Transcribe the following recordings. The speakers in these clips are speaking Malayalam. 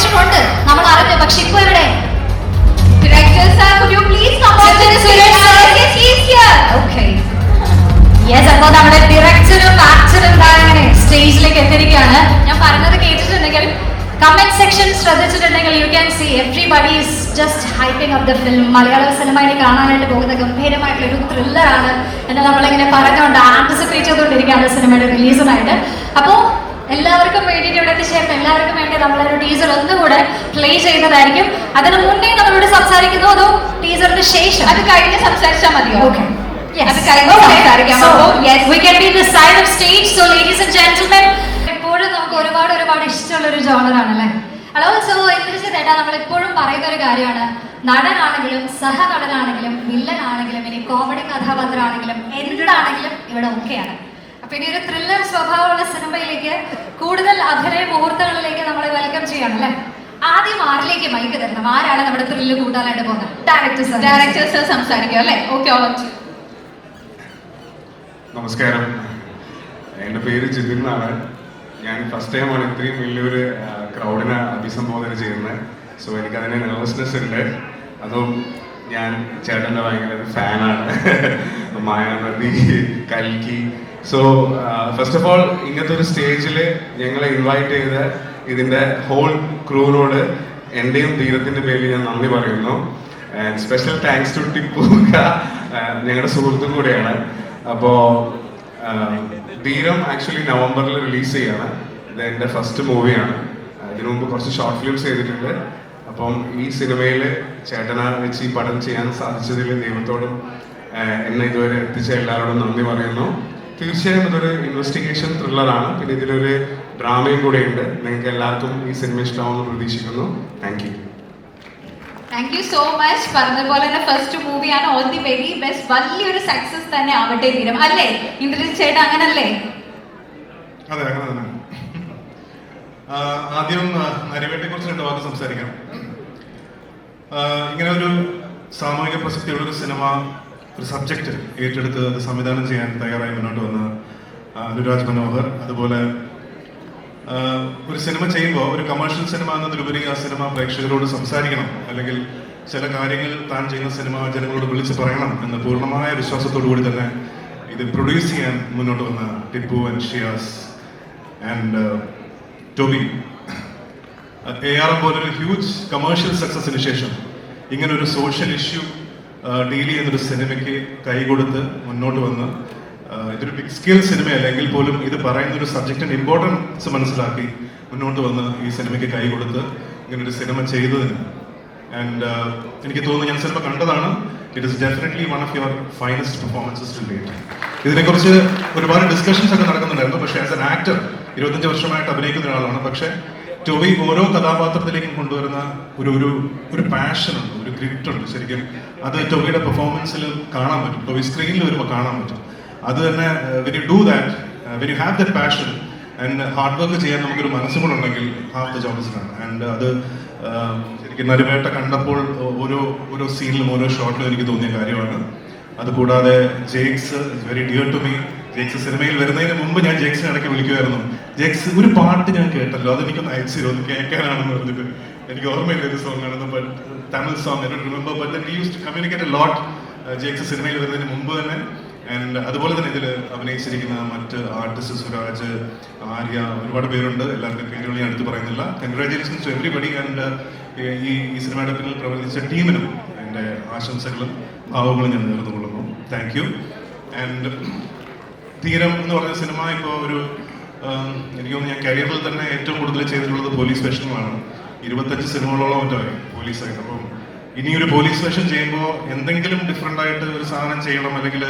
ഡയറക്ടറുണ്ട് നമ്മൾ അറിഞ്ഞു പക്ഷെ ഇപ്പൊ എവിടെ? Director sir, could you please come on to the stage? Yes, he's here. അപ്പോൾ നമ്മുടെ ആക്ടറും ഇങ്ങനെ സ്റ്റേജിലേക്ക് എത്തിയിരിക്കുകയാണ്. ഞാൻ പറഞ്ഞത് കേട്ടിട്ടുണ്ടെങ്കിൽ comment section ശ്രദ്ധിച്ചിട്ടുണ്ടെങ്കിൽ you can see everybody is just hyping up the film Malayala cinema ഇനി കാണാനായിട്ട് പോകുന്ന ഗംഭീരമായിട്ടുള്ള ഒരു ത്രില്ലറാണ് എന്ന് നമ്മളിങ്ങനെ പറഞ്ഞുകൊണ്ട് ആന്റിസിപ്പേറ്റ് ചെയ്തുകൊണ്ടിരിക്കുകയാണ് സിനിമയുടെ റിലീസിനായിട്ട് അപ്പോൾ എല്ലാവർക്കും വേണ്ടിയിട്ട് ഇവിടെ എത്തിച്ചേർന്ന് എല്ലാവർക്കും വേണ്ടി നമ്മളൊരു ടീസർ ഒന്നുകൂടെ പ്ലേ ചെയ്യുന്നതായിരിക്കും അതിന് മുന്നേ നമ്മളോട് സംസാരിക്കുന്നു അതോ ടീസറിന് ശേഷം അത് കഴിഞ്ഞ് സംസാരിച്ചാൽ മതിയോ ഓക്കെ. അത് കഴിഞ്ഞ്. സംസാരിക്കാം. അപ്പോൾ this side of stage. So, ladies and എപ്പോഴും നമുക്ക് ഒരുപാട് ഒരുപാട് ഇഷ്ടമുള്ള ഒരു ജോണർ ആണല്ലേ ഹലോ സോ ഇന്ദ്രജിത്ത് ഏട്ടാ നമ്മൾ എപ്പോഴും പറയുന്ന ഒരു കാര്യമാണ് നടനാണെങ്കിലും സഹനടനാണെങ്കിലും വില്ലനാണെങ്കിലും ഇനി കോമഡി കഥാപാത്രമാണെങ്കിലും എന്താണെങ്കിലും ഇവിടെ ഒക്കെയാണ് ഇനി ഒരു ത്രില്ലർ സ്വഭാവമുള്ള സിനിമയിലേക്ക് കൂടുതൽ അഭിനയ മുഹൂർത്തങ്ങളിലേക്ക് നമ്മളെ വെൽക്കം ചെയ്യണം അല്ലേ? ആദ്യം ആരിലേക്ക് മൈക്ക് തരണം? ആരാണ് നമ്മുടെ ത്രില്ല് കൂട്ടാനായിട്ട് പോകുന്നത്? ഡയറക്ടർ സർ Director sir സംസാരിക്കും അല്ലേ? ഓക്കെ നമസ്കാരം. എന്റെ പേര് ജിതിൻ എന്നാണ് ഞാൻ ഫസ്റ്റ് ടൈമാണ് ഇത്രയും വലിയൊരു ക്രൗഡിനെ അഭിസംബോധന ചെയ്യുന്നത്. സോ എനിക്കതിന് നെർവസ്നെസ് ഉണ്ട്. അതും ഞാൻ ചേട്ടന്റെ ഭയങ്കര ഫാനാണ്. മായാനദി കൽക്കി. സോ ഫസ്റ്റ് ഓഫ് ഓൾ ഇങ്ങനത്തെ ഒരു സ്റ്റേജിൽ ഞങ്ങളെ ഇൻവൈറ്റ് ചെയ്ത ഇതിന്റെ ഹോൾ ക്രൂവിനോട് എന്റെയും ധീരത്തിന്റെ പേരിൽ ഞാൻ നന്ദി പറയുന്നു. സ്പെഷ്യൽ താങ്ക്സ് ടു ടിപ്പു ഞങ്ങളുടെ സുഹൃത്തും കൂടെയാണ്. അപ്പോൾ ധീരം ആക്ച്വലി നവംബറിൽ റിലീസ് ചെയ്യാണ്. ഇത് എന്റെ ഫസ്റ്റ് മൂവിയാണ് ഇതിനു മുമ്പ് കുറച്ച് ഷോർട്ട് ഫിലിംസ് ചെയ്തിട്ടുണ്ട്. അപ്പം ഈ സിനിമയിൽ ചേട്ടനാ വെച്ച് ഈ പടം ചെയ്യാൻ സാധിച്ചതിൽ ദൈവത്തോടും എന്നെ ഇതുവരെ എത്തിച്ച എല്ലാവരോടും നന്ദി പറയുന്നു. തീർച്ചയായും ഇതൊരു ഇൻവെസ്റ്റിഗേഷൻ ത്രില്ലറാണ് പിന്നെ ഇതിലൊരു ഡ്രാമയും കൂടെ ഉണ്ട് നിങ്ങൾക്ക് എല്ലാവർക്കും ഈ സിനിമ ഇഷ്ടമാവുമെന്ന് പ്രതീക്ഷിക്കുന്നു. Thank you thank you so much പറഞ്ഞ പോലെ തന്നെ ഫസ്റ്റ് മൂവിയാണ് ഓൾ ദി വെരി ബെസ്റ്റ് വലിയൊരു സക്സസ് തന്നെ ആവട്ടെ തീരം. അല്ലേ? ഇന്ദ്രജിത് ചേട്ടാ അങ്ങനല്ലേ? അതെ അങ്ങനെ തന്നെ ആ, ആദ്യം നരിവേട്ടെ കുറിച്ച് രണ്ട് വാക്ക് സംസാരിക്കാം. ഇങ്ങനെ ഒരു സാമൂഹിക പ്രസക്തിയുള്ള ഒരു സിനിമ ഒരു സബ്ജക്റ്റ് ഏറ്റെടുത്ത് അത് സംവിധാനം ചെയ്യാൻ തയ്യാറായി മുന്നോട്ട് വന്ന അനുരാജ് മനോഹർ. അതുപോലെ ഒരു സിനിമ ചെയ്യുമ്പോൾ ഒരു കമേഴ്ഷ്യൽ സിനിമ എന്നതിലുപരി ആ സിനിമ പ്രേക്ഷകരോട് സംസാരിക്കണം. അല്ലെങ്കിൽ ചില കാര്യങ്ങൾ താൻ ചെയ്യുന്ന സിനിമ ജനങ്ങളോട് വിളിച്ച് പറയണം എന്ന പൂർണമായ വിശ്വാസത്തോടു കൂടി തന്നെ ഇത് പ്രൊഡ്യൂസ് ചെയ്യാൻ മുന്നോട്ട് വന്ന Tippu and Shiyas and Toby. A R M പോലൊരു ഹ്യൂജ് കമേഴ്ഷ്യൽ സക്സസിന് ശേഷം ഇങ്ങനെ ഒരു സോഷ്യൽ ഇഷ്യൂ ഡീൽ ചെയ്യുന്നൊരു സിനിമയ്ക്ക് കൈകൊടുത്ത് മുന്നോട്ട് വന്ന് ഇതൊരു ബിഗ് സ്കെയിൽ സിനിമയല്ലെങ്കിൽ പോലും ഇത് പറയുന്ന ഒരു സബ്ജക്റ്റിന്റെ ഇമ്പോർട്ടൻസ് മനസ്സിലാക്കി മുന്നോട്ട് വന്ന് ഈ സിനിമയ്ക്ക് കൈകൊടുത്ത് ഇങ്ങനെ ഒരു സിനിമ ചെയ്തതിന്. ആൻഡ് എനിക്ക് തോന്നുന്നു ഞാൻ സിനിമ കണ്ടതാണ്. It is definitely one of your finest performances to date ഇതിനെക്കുറിച്ച് ഒരുപാട് ഡിസ്കഷൻസ് ഒക്കെ നടക്കുന്നുണ്ടായിരുന്നു. പക്ഷേ ആസ് എൻ ആക്ടർ ഇരുപത്തഞ്ച് വർഷമായിട്ട് അഭിനയിക്കുന്ന ഒരാളാണ്. പക്ഷേ ടോബി ഓരോ കഥാപാത്രത്തിലേക്കും കൊണ്ടുവരുന്ന ഒരു ഒരു ഒരു പാഷനുണ്ട് ഒരു ഗ്രിറ്റ് ഉണ്ട്. ശരിക്കും അത് ടോബിയുടെ പെർഫോമൻസിൽ കാണാൻ പറ്റും. ടോബി സ്ക്രീനിൽ വരുമ്പോൾ കാണാൻ പറ്റും. അത് തന്നെ when you do that when you have that passion and hard work ചെയ്യാൻ നമുക്കൊരു മനസ്സും കൂടെ ഉണ്ടെങ്കിൽ ഹാഫ് ദ ജോബ്സ് ആണ് ആൻഡ് അത് ശരിക്കും നരുവേട്ട കണ്ടപ്പോൾ ഓരോ ഓരോ സീനിലും ഓരോ ഷോട്ടിലും എനിക്ക് തോന്നിയ കാര്യമാണ്. അതുകൂടാതെ Jakes very dear to me Jakes സിനിമയിൽ വരുന്നതിന് മുമ്പ് ഞാൻ ജേക്സിനെ ഇടയ്ക്ക് വിളിക്കുമായിരുന്നു. ജേക്സ് ഒരു പാട്ട് ഞാൻ കേട്ടല്ലോ അതെനിക്കൊന്ന് അയച്ചു ഒന്ന് കേൾക്കാനാണെന്ന് പറഞ്ഞിട്ട്. എനിക്ക് ഓർമ്മയില്ല ഒരു സോങ് ആണെന്ന് but Tamil song remember but communicate lot Jakes സിനിമയിൽ വരുന്നതിന് മുമ്പ് തന്നെ. ആൻഡ് അതുപോലെ തന്നെ ഇതിൽ അഭിനയിച്ചിരിക്കുന്ന മറ്റ് ആർട്ടിസ്റ്റ് സുരാജ് ആര്യ ഒരുപാട് പേരുണ്ട്. എല്ലാവർക്കും പേരുകൾ ഞാൻ എടുത്ത് പറയുന്നില്ല. കൺഗ്രാറ്റുലേഷൻസ് ടു എവറിബഡി ആൻഡ് ഈ ഈ സിനിമയുടെ പിന്നിൽ പ്രവർത്തിച്ച ടീമിനും എന്റെ ആശംസകളും ഭാവങ്ങളും ഞാൻ നേർന്നുകൊള്ളുന്നു. താങ്ക് യു ആൻഡ് തീരം എന്ന് പറഞ്ഞ സിനിമ ഇപ്പോൾ ഒരു എനിക്ക് തോന്നുന്നു ഞാൻ കരിയറിൽ തന്നെ ഏറ്റവും കൂടുതൽ ചെയ്തിട്ടുള്ളത് പോലീസ് വേഷങ്ങളാണ്. ഇരുപത്തഞ്ച് സിനിമകളോളം മറ്റായി പോലീസായിട്ട് അപ്പം ഇനി ഒരു പോലീസ് വേഷം ചെയ്യുമ്പോൾ എന്തെങ്കിലും ഡിഫറെന്റ് ആയിട്ട് ഒരു സാധനം ചെയ്യണം അല്ലെങ്കിൽ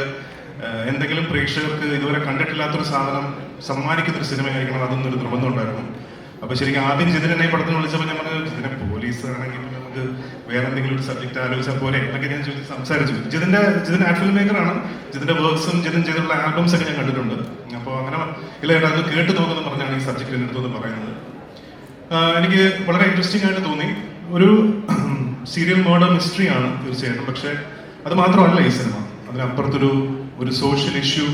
എന്തെങ്കിലും പ്രേക്ഷകർക്ക് ഇതുവരെ കണ്ടിട്ടില്ലാത്തൊരു സാധനം സമ്മാനിക്കുന്നൊരു സിനിമയായിരിക്കണം. അതൊന്നും ഒരു നിർബന്ധം ഉണ്ടായിരുന്നു. അപ്പൊ ശരിക്കും ആദ്യം ജിതിനെ ഈ പടത്തിന് വിളിച്ചപ്പോൾ ഞാൻ പറഞ്ഞു ജിതിനെ പോലീസ് ആണെങ്കിൽ നമുക്ക് വേറെ എന്തെങ്കിലും ഒരു സബ്ജക്ട് ആലോചിച്ചാൽ പോലെ എന്നൊക്കെ ഞാൻ ചോദിച്ച് സംസാരിച്ചു. ജിതിന്റെ ജിതിൻ ആർട്ട് ഫിലിം മേക്കറാണ് ജിതിന്റെ വർക്ക്സും ജിതിൻ ചെയ്തിട്ടുള്ള ആൽബംസ് ഒക്കെ ഞാൻ കണ്ടിട്ടുണ്ട്. അപ്പോൾ അങ്ങനെ ഇല്ല ചേട്ടാ അത് കേട്ട് നോക്കുമെന്ന് പറഞ്ഞാണ് ഈ സബ്ജക്റ്റ് അടുത്ത് പറയുന്നത്. എനിക്ക് വളരെ ഇൻട്രസ്റ്റിംഗ് ആയിട്ട് തോന്നി. ഒരു സീരിയൽ മേർഡർ മിസ്റ്ററി ആണ് തീർച്ചയായിട്ടും. പക്ഷേ അത് മാത്രമല്ല ഈ സിനിമ അതിനപ്പുറത്തൊരു ഒരു സോഷ്യൽ ഇഷ്യൂ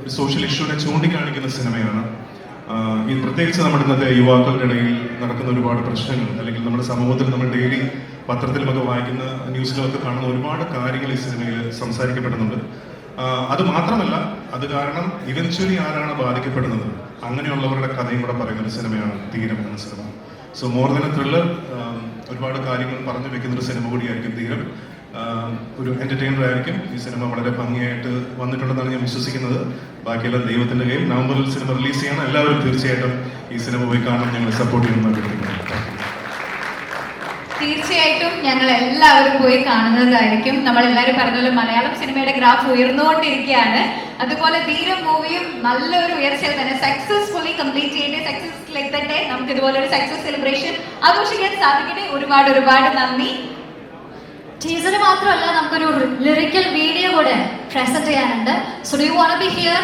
ഒരു സോഷ്യൽ ഇഷ്യൂവിനെ ചൂണ്ടിക്കാണിക്കുന്ന സിനിമയാണ് ഈ പ്രത്യേകിച്ച് നമ്മുടെ ഇന്നത്തെ യുവാക്കളുടെ ഇടയിൽ നടക്കുന്ന ഒരുപാട് പ്രശ്നങ്ങൾ അല്ലെങ്കിൽ നമ്മുടെ സമൂഹത്തിൽ നമ്മൾ ഡെയിലി പത്രത്തിലുമൊക്കെ വായിക്കുന്ന ന്യൂസിലുമൊക്കെ കാണുന്ന ഒരുപാട് കാര്യങ്ങൾ ഈ സിനിമയിൽ സംസാരിക്കപ്പെടുന്നുണ്ട്. അത് മാത്രമല്ല അത് കാരണം ഇവൻച്വലി ആരാണ് ബാധിക്കപ്പെടുന്നത്? അങ്ങനെയുള്ളവരുടെ കഥയും കൂടെ പറയുന്ന ഒരു സിനിമയാണ് തീരം എന്ന cinema. So more than thriller ഒരുപാട് കാര്യങ്ങൾ പറഞ്ഞു വെക്കുന്ന ഒരു സിനിമ കൂടിയായിരിക്കും തീരം. ഒരു എന്റർടൈനർ ആയിരിക്കും. ഈ സിനിമ വളരെ ഭംഗിയായിട്ട് വന്നിട്ടുണ്ടെന്നാണ് ഞാൻ വിശ്വസിക്കുന്നത്. ബാക്കിയെല്ലാം ദൈവത്തിന്റെ കയ്യിൽ. നവംബറിൽ സിനിമ റിലീസ് ചെയ്യണം. എല്ലാവരും തീർച്ചയായിട്ടും ഈ സിനിമ പോയി കാണാൻ ഞങ്ങൾ സപ്പോർട്ട് ചെയ്യുന്ന തീർച്ചയായിട്ടും ഞങ്ങൾ എല്ലാവരും പോയി കാണുന്നതായിരിക്കും. നമ്മൾ എല്ലാവരും പറഞ്ഞ പോലെ മലയാളം സിനിമയുടെ ഗ്രാഫ് ഉയർന്നുകൊണ്ടിരിക്കുകയാണ്. അതുപോലെ ധീരം മൂവിയും നല്ലൊരു ഉയർച്ചയിൽ തന്നെ സക്സസ്ഫുള്ളി കംപ്ലീറ്റ് ചെയ്യട്ടെ സക്സസ്ഫുൾ എത്തട്ടെ. നമുക്ക് ഇതുപോലെ ഒരു സക്സസ് സെലിബ്രേഷൻ ആഘോഷിക്കാൻ സാധിക്കട്ടെ. ഒരുപാട് ഒരുപാട് നന്ദി. ടീസർ മാത്രമല്ല നമുക്കൊരു ലിറിക്കൽ വീഡിയോ കൂടെ പ്രസന്റ് ചെയ്യാനുണ്ട്. So do you want be here